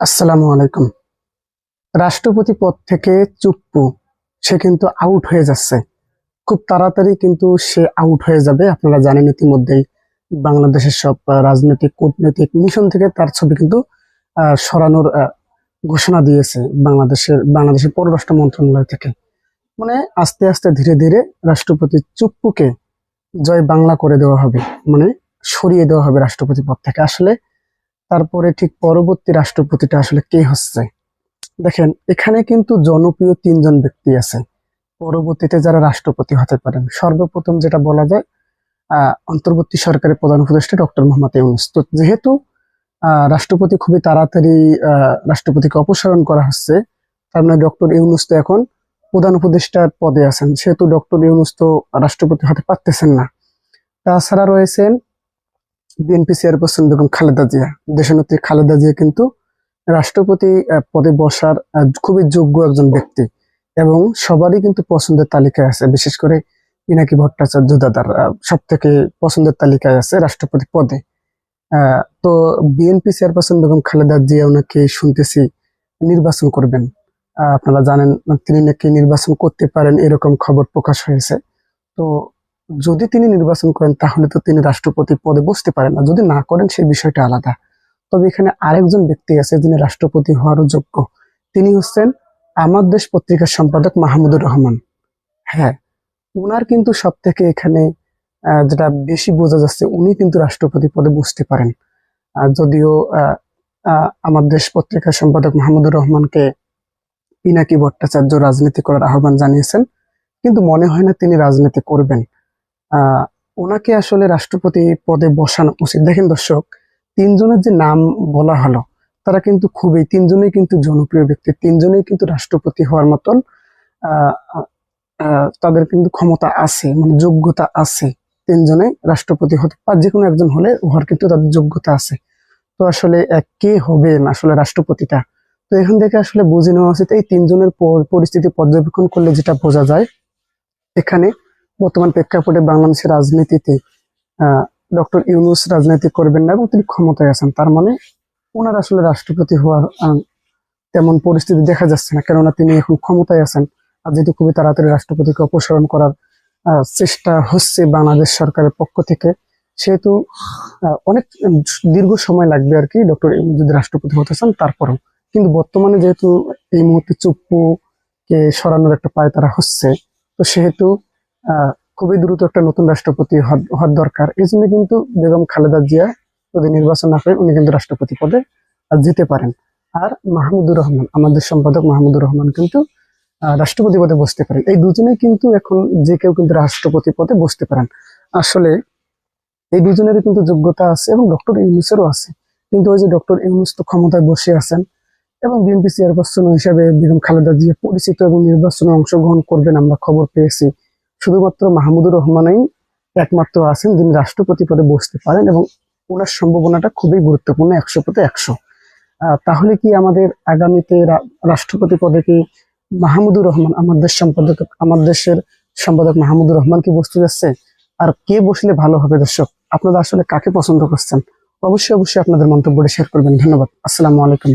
আসসালামু আলাইকুম। রাষ্ট্রপতি পদ থেকে চুপ্পু, সে কিন্তু আউট হয়ে যাচ্ছে। খুব তাড়াতাড়ি কিন্তু সে আউট হয়ে যাবে। আপনারা জানেন ইতিমধ্যেই বাংলাদেশের সব রাজনৈতিক, কূটনৈতিক মিশন থেকে তার ছবি কিন্তু সরানোর ঘোষণা দিয়েছে বাংলাদেশের বাংলাদেশের পররাষ্ট্র মন্ত্রণালয় থেকে। মানে আস্তে আস্তে ধীরে ধীরে রাষ্ট্রপতি চুপ্পুকে জয় বাংলা করে দেওয়া হবে। মানে সরিয়ে দেওয়া হবে রাষ্ট্রপতি পদ থেকে। আসলে তারপরে ঠিক পরবর্তী রাষ্ট্রপতিটা আসলে কে হচ্ছে? দেখেন, এখানে কিন্তু জনপ্রিয় তিনজন ব্যক্তি আছেন। পরবর্তীতে যারা রাষ্ট্রপতি হতে পারেন, সর্বপ্রথম যেটা বলা যায় অন্তর্বর্তী সরকারের প্রধান উপদেষ্টা ডক্টর মোহাম্মদ ইউনুস। তো যেহেতু রাষ্ট্রপতি খুবই তাড়াতাড়ি রাষ্ট্রপতিকে অপসারণ করা হচ্ছে, তার মানে ডক্টর ইউনুস তো এখন প্রধান উপদেষ্টার পদে আছেন। সেহেতু ডক্টর ইউনুস তো রাষ্ট্রপতি হতে পারতেছেন না। তাছাড়া রয়েছেন বিএনপি চেয়ারপারসন বেগম খালেদা জিয়া। দেশনেত্রী খালেদা জিয়া কিন্তু রাষ্ট্রপতি পদে বসার খুবই যোগ্য একজন ব্যক্তি এবং সবারই কিন্তু পছন্দের তালিকায় আছে। বিশেষ করে পিনাকি ভট্টাচার্য দাদার সব থেকে পছন্দের তালিকায় আছে রাষ্ট্রপতি পদে। তো বিএনপি চেয়ারপারসন বেগম খালেদা জিয়া ওনাকে শুনতেছি নির্বাচন করবেন। আপনারা জানেন, তিনি নাকি নির্বাচন করতে পারেন এরকম খবর প্রকাশ হয়েছে। তো যদি তিনি নির্বাচন করেন, তাহলে তো তিনি রাষ্ট্রপতি পদে বসতে পারেন না। যদি না করেন, সেই বিষয়টা আলাদা। তবে এখানে আরেকজন ব্যক্তি আছে যিনি রাষ্ট্রপতি হওয়ারও যোগ্য। তিনি হচ্ছেন আমার দেশ পত্রিকার সম্পাদক মাহমুদুর রহমান। হ্যাঁ ওনার কিন্তু সব থেকে এখানে যেটা বেশি বোঝা যাচ্ছে, উনি কিন্তু রাষ্ট্রপতি পদে বসতে পারেন। যদিও আমার দেশ পত্রিকার সম্পাদক মাহমুদুর রহমানকে পিনাকি ভট্টাচার্য রাজনীতি করার আহ্বান জানিয়েছেন, কিন্তু মনে হয় না তিনি রাজনীতি করবেন। ওনাকে আসলে রাষ্ট্রপতি পদে বসানো উচিত। দেখেন দর্শক, তিনজনের যে নাম বলা হলো, তারা কিন্তু খুবই, তিনজনেই কিন্তু জনপ্রিয় ব্যক্তি, তিনজনেই কিন্তু রাষ্ট্রপতি হওয়ার মতন তাদের কিন্তু ক্ষমতা আছে মানে যোগ্যতা আছে। তিনজনে রাষ্ট্রপতি হতে পারে যে কোনো একজন হলে উহার কিন্তু তাদের যোগ্যতা আছে। তো আসলে কে হবেন আসলে রাষ্ট্রপতিটা? তো এখান থেকে আসলে বুঝে নেওয়া উচিত, এই তিনজনের পর- পরিস্থিতি পর্যবেক্ষণ করলে যেটা বোঝা যায়, এখানে বর্তমান প্রেক্ষাপটে বাংলাদেশের রাজনীতিতে ডক্টর ইউনুস রাজনীতি করবেন না এবং তিনি ক্ষমতায় আছেন, তার মানে ওনার আসলে রাষ্ট্রপতি হওয়ার তেমন পরিস্থিতি দেখা যাচ্ছে না। কেননা তিনি এখন ক্ষমতায় আছেন আর যেহেতু খুবই তাড়াতাড়ি রাষ্ট্রপতিকে অপসারণ করার চেষ্টা হচ্ছে বাংলাদেশ সরকারের পক্ষ থেকে, সেহেতু অনেক দীর্ঘ সময় লাগবে আর কি ডক্টর যদি রাষ্ট্রপতি হতে চান তারপরেও। কিন্তু বর্তমানে যেহেতু এই মুহূর্তে চুপ্পুকে সরানোর একটা পায় তারা হচ্ছে, তো সেহেতু খুবই দ্রুত একটা নতুন রাষ্ট্রপতি হওয়ার- দরকার। এই জন্য কিন্তু বেগম খালেদা জিয়া যদি নির্বাচন না করেন উনি কিন্তু রাষ্ট্রপতি পদে যেতে পারেন। আর মাহমুদুর রহমান, আমাদের সম্পাদক মাহমুদুর রহমান কিন্তু রাষ্ট্রপতি পদে বসতে পারেন। এই দুজনেই কিন্তু এখন যে কেউ কিন্তু রাষ্ট্রপতি পদে বসতে পারেন। আসলে এই দুজনেরই কিন্তু যোগ্যতা আছে এবং ডক্টর ইউনুসেরও আছে। কিন্তু ওই যে ডক্টর ইউনুস তো ক্ষমতায় বসে আছেন এবং বিএনপি চেয়ারপারসন হিসাবে বেগম খালেদা জিয়া পরিচিত এবং নির্বাচনে অংশগ্রহণ করবেন আমরা খবর পেয়েছি। শুধুমাত্র মাহমুদুর রহমানই একমাত্র আছেন যিনি রাষ্ট্রপতি পদে বসতে পারেন এবং ওনার সম্ভাবনাটা খুবই গুরুত্বপূর্ণ, একশো পদে একশো। তাহলে কি আমাদের আগামীতে রাষ্ট্রপতি পদে কি মাহমুদুর রহমান, আমার দেশ সম্পাদক, আমার দেশের সম্পাদক মাহমুদুর রহমান কি বসতে যাচ্ছে? আর কে বসলে ভালো হবে দর্শক? আপনারা আসলে কাকে পছন্দ করছেন? অবশ্যই অবশ্যই আপনাদের মন্তব্যটা শেয়ার করবেন। ধন্যবাদ। আসসালামু আলাইকুম।